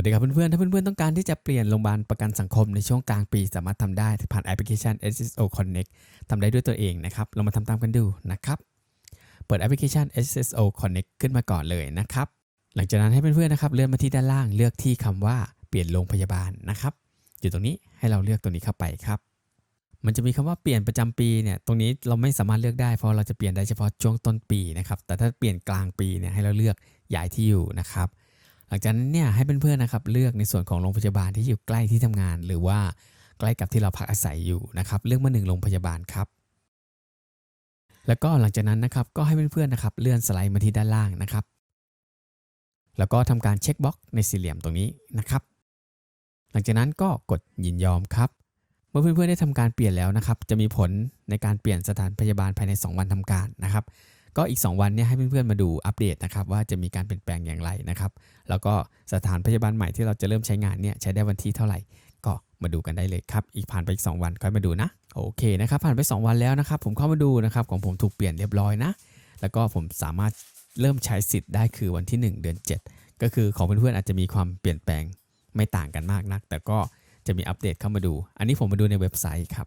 วัสดีครับเพื่อนๆ ถ้าเพื่อนๆ ต้องการที่จะเปลี่ยนโรงพยาบาลประกันสังคมในช่วงกลางปี สามารถทำได้ผ่านแอปพลิเคชัน SSO Connect ทำได้ด้วยตัวเองนะครับ เรามาทำตามกันดูนะครับ เปิดแอปพลิเคชัน SSO Connect ขึ้นมาก่อนเลยนะครับ หลังจากนั้นให้เพื่อนๆ นะครับ เลื่อนมาที่ด้านล่าง เลือกที่คำว่าเปลี่ยนโรงพยาบาลนะครับ อยู่ตรงนี้ให้เราเลือกตัวนี้เข้าไปครับ มันจะมีคำว่าเปลี่ยนประจำปีเนี่ย ตรงนี้เราไม่สามารถเลือกได้ เพราะเราจะเปลี่ยนได้เฉพาะช่วงต้นปีนะครับ แต่ถ้าเปลี่ยนกลางปีเนี่ยให้เราเลือกย้ายที่อยู่นะครับ หลังจากนั้นเนี่ยให้เพื่อนๆนะครับเลือกในส่วนของโรงพยาบาลที่อยู่ใกล้ที่ทำงาน หรือว่าใกล้กับที่เราพักอาศัยอยู่นะครับเลือกมาหนึ่งโรงพยาบาลครับ แล้วก็หลังจากนั้นนะครับก็ให้เพื่อนๆนะครับเลื่อนสไลด์มาที่ด้านล่างนะครับ แล้วก็ทำการเช็คบล็อกในสี่เหลี่ยมตรงนี้นะครับ หลังจากนั้นก็กดยินยอมครับ เมื่อเพื่อนๆได้ทำการเปลี่ยนแล้วนะครับ จะมีผลในการเปลี่ยนสถานพยาบาลภายใน 2 วันทำการนะครับ ก็อีก 2 วันเนี่ยให้เพื่อนๆมาดูอัปเดตนะครับว่าจะมีการเปลี่ยนแปลงอย่างไรนะครับแล้วก็สถานพยาบาลใหม่ที่เราจะเริ่มใช้งานเนี่ยใช้ได้วันที่เท่าไหร่ ก็มาดูกันได้เลยครับอีกผ่านไปอีก 2 วันค่อยมาดูนะโอเคนะครับผ่านไป 2 วันแล้วนะครับผมเข้ามาดูนะครับของผมถูกเปลี่ยนเรียบร้อยนะ แล้วก็ผมสามารถเริ่มใช้สิทธิ์ได้คือวันที่ 1 เดือน 7 ก็คือของเพื่อนๆอาจจะมีความเปลี่ยนแปลงไม่ต่างกันมากนัก แต่ก็จะมีอัปเดตเข้ามาดู อันนี้ผมมาดูในเว็บไซต์ครับ